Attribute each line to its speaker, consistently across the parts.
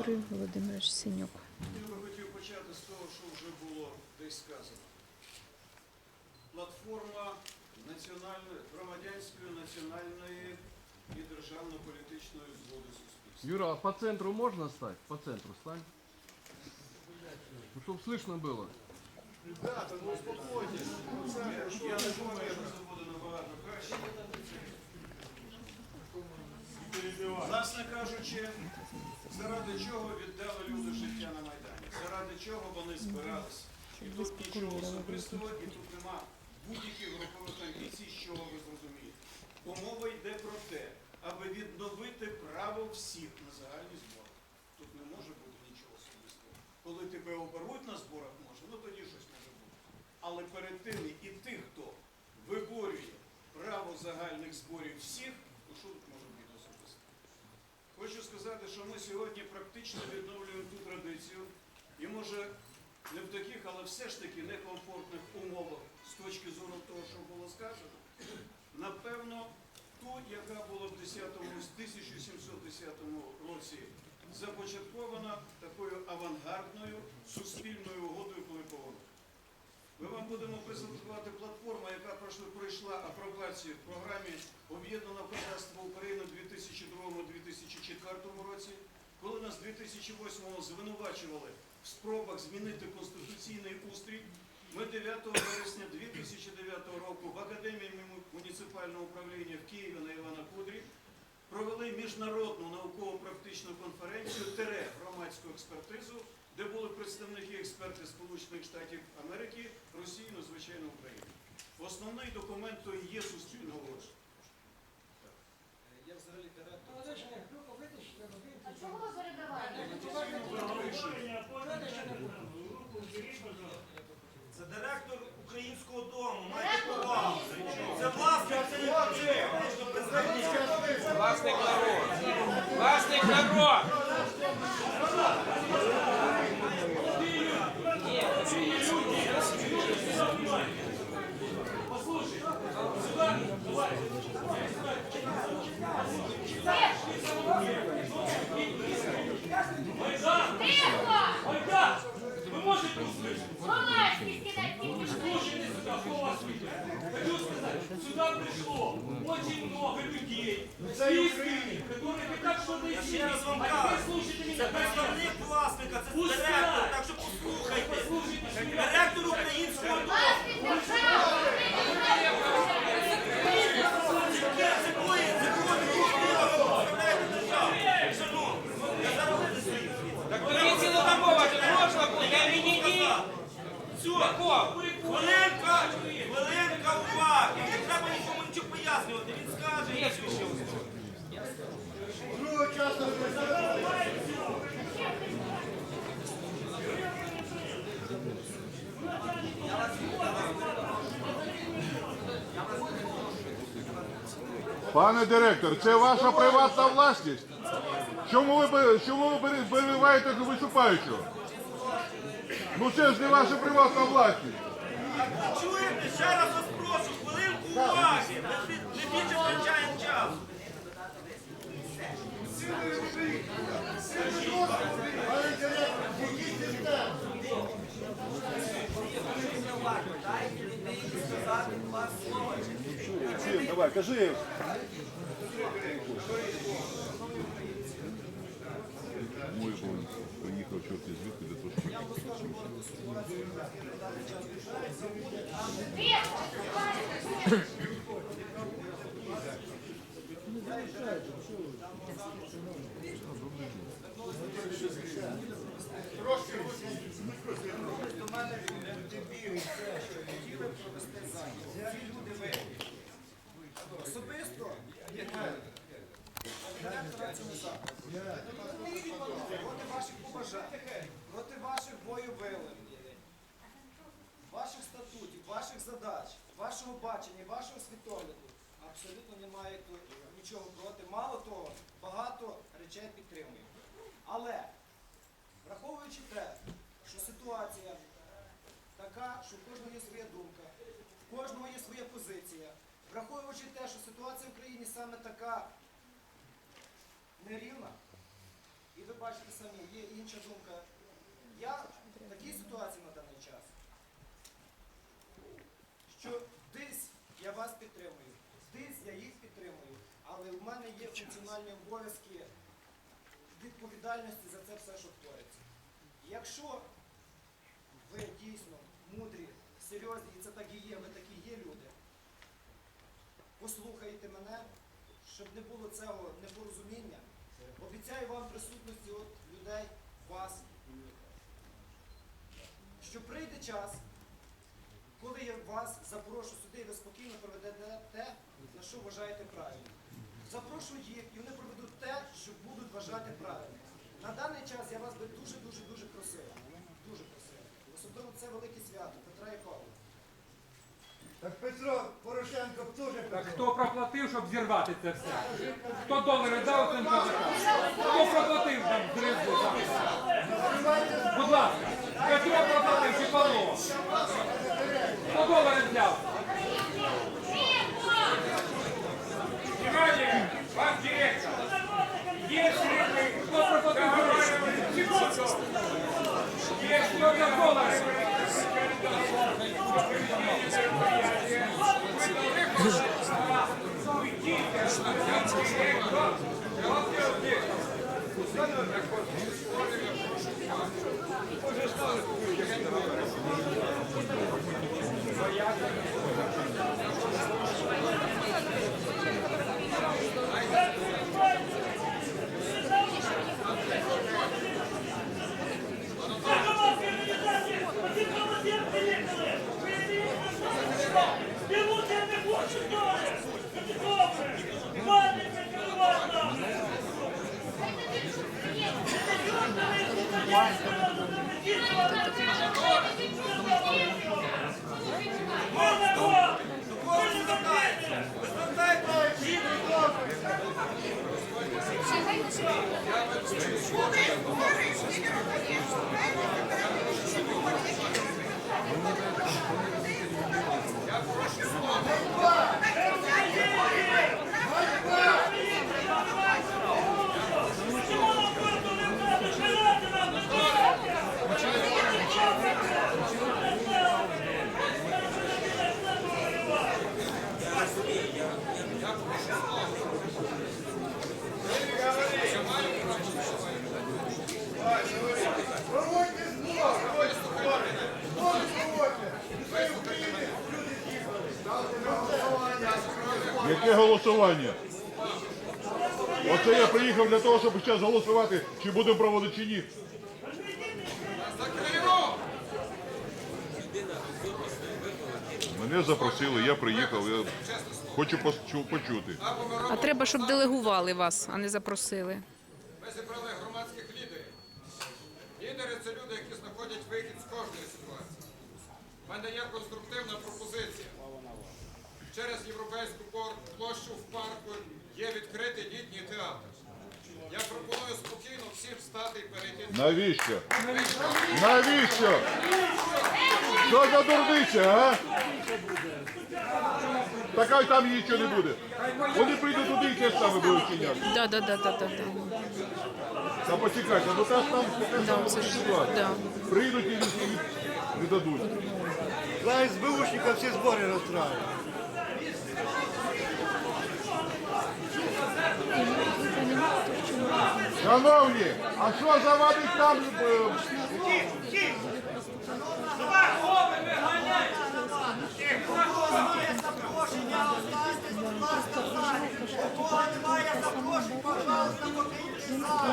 Speaker 1: Юрій Володимирович Синюк.
Speaker 2: Я би хотів почати з того, що вже було десь сказано. Платформа національної, громадянської, національної і державно-політичної згоди суспільства.
Speaker 3: Юра, а по центру можно стать? По центру стань. Ну, чтобы слышно было.
Speaker 2: Ребята, ну успокойтесь. Я не думаю, що це буде набагато краще. Власне кажучи, заради чого віддали люди життя на Майдані? Заради чого вони збиралися? І тут нічого особистого, і тут нема будь-яких групових амбіцій, чого ви зрозумієте. Бо мова йде про те, аби відновити право всіх на загальні збори. Тут не може бути нічого особистого. Коли тебе оберуть на зборах, може, ну тоді щось може бути. Але перед тим і тих, хто виборює право загальних зборів всіх, то що тут може бути особисто? Хочу сказати, що ми сьогодні практично відновлюємо ту традицію, і може не в таких, але все ж таки некомфортних умовах з точки зору того, що було сказано, напевно, ту, яка була в 10 1710 році започаткована такою авангардною суспільною угодою Пилипового. Ми вам будемо презентувати платформу, яка пройшла, апробацію в програмі Об'єднаного козацтва України у 2002-2004 році, коли нас 2008 звинувачували в спробах змінити конституційний устрій. Ми 9 вересня 2009 року в Академії муніципального управління в Києві на Івана Кудрі провели міжнародну науково-практичну конференцію ТЕРЕ експерти Сполучених Штатів Америки, Росії, ну, звичайно, України. Основний документ то і є суспільного розвитку.
Speaker 4: Я взагалі.
Speaker 5: А чого ви перебиваєте?
Speaker 4: Це директор українського дому. Майте повагу. Це власник, це не
Speaker 6: Власник народ. Власник народ.
Speaker 7: Сюда, пришло очень много людей, искренних, которые хотят что-то изменить. слушайте
Speaker 4: це
Speaker 7: меня
Speaker 4: так що послухайте.
Speaker 7: Послушайте, что я
Speaker 4: Директор українського дому.
Speaker 5: Власник держави!
Speaker 4: Це це двоє, це двоє, представляєте державу. Шановні, я зараз не свій.
Speaker 6: Так тобі цілодобово тут можна було, я мені ні.
Speaker 4: Все,
Speaker 6: Тако.
Speaker 4: хвилинка, хвилинка уваги. Не треба нікому нічого пояснювати. Він скаже і все.
Speaker 8: Пане директор, це ваша приватна власність. Чому ви чому ви перебиваєте виступаючого? Ну це ж не ваша приватна власність.
Speaker 4: Чуєте? Ще раз вас прошу, хвилинку уваги. Ми не більше втрачаємо час.
Speaker 8: Давай, кажи. Мой он приїхав чорти звідки для того, щоб
Speaker 4: До мене люди бігають, це хотіли провести захід. Ці люди вийшли. Особисто директора цього закладу. Проти ваших побажань, проти ваших волевилень, ваших статутів, ваших задач, вашого бачення, вашого світогляду. Абсолютно немає нічого проти. Мало того, багато речей підтримую. Але враховуючи те, що ситуація така, що в кожного є своя думка, в кожного є своя позиція, враховуючи те, що ситуація в країні саме така нерівна, і ви бачите самі, є інша думка. Я в такій ситуації на даний час, що десь я вас підтримую, десь я їх підтримую, але в мене є функціональні обов'язки відповідальності за це все, що твориться. Якщо ви дійсно мудрі, серйозні, і це так і є, ви такі є люди, послухайте мене, щоб не було цього непорозуміння. Обіцяю вам присутності от людей, вас, що прийде час, коли я вас запрошу сюди, і ви спокійно проведете те, на що вважаєте правильним. Запрошу їх, і вони проведуть те, що будуть вважати правильним. На даний час я вас би дуже-дуже дуже просив. Дуже просив. Особливо це велике свято Петра і Павла.
Speaker 1: Так Петро Порошенко б теж
Speaker 6: Так хто проплатив, щоб зірвати це все? Хто долари дав цим козакам? Хто проплатив там зривку? Будь ласка, Петро проплатив чи Павло? Хто долари взяв? Внимание, ваш директор. Если вы... Кто проплатил гроші? Есть кто за доллары?
Speaker 1: Проводьте Дякую.
Speaker 8: Яке голосування? Оце я приїхав для того, щоб зараз голосувати, чи будемо проводити чи ні. Мене запросили, я приїхав, я хочу почути.
Speaker 9: А треба, щоб делегували вас, а не запросили.
Speaker 10: Ми зібрали громадських лідерів. Лідери це люди, які знаходять вихід з кожної ситуації. У мене є конструктивна пропозиція. Через європейську площу в парку є відкритий літній театр. Я пропоную спокійно всім встати і перейти
Speaker 8: Навіщо? Навіщо? Що за дурниця, а? Така й там нічого не буде. Вони прийдуть туди і те ж саме будуть чиняти.
Speaker 9: Да, да, да, да, да, да.
Speaker 8: Та почекайте, ну та ж там така
Speaker 9: Да,
Speaker 8: сама
Speaker 9: це ж-
Speaker 8: ситуація.
Speaker 9: да.
Speaker 8: Прийдуть і не- не дадуть.
Speaker 1: Два СБУшника всі збори розстраюють.
Speaker 8: Шановні, а що завадить там? е,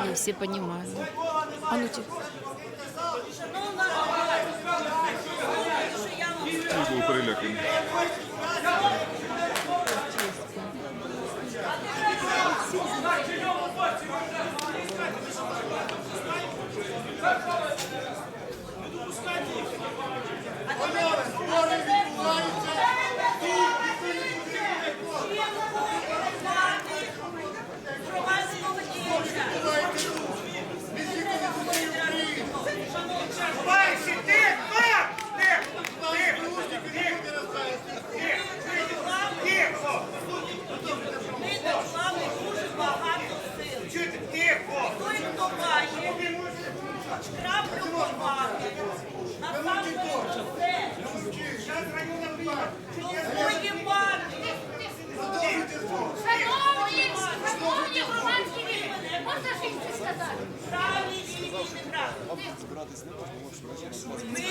Speaker 9: Не все понимают. А ну тихо.
Speaker 8: Всі були перелякані.
Speaker 1: Два СБУшники люди
Speaker 11: не можна, Ми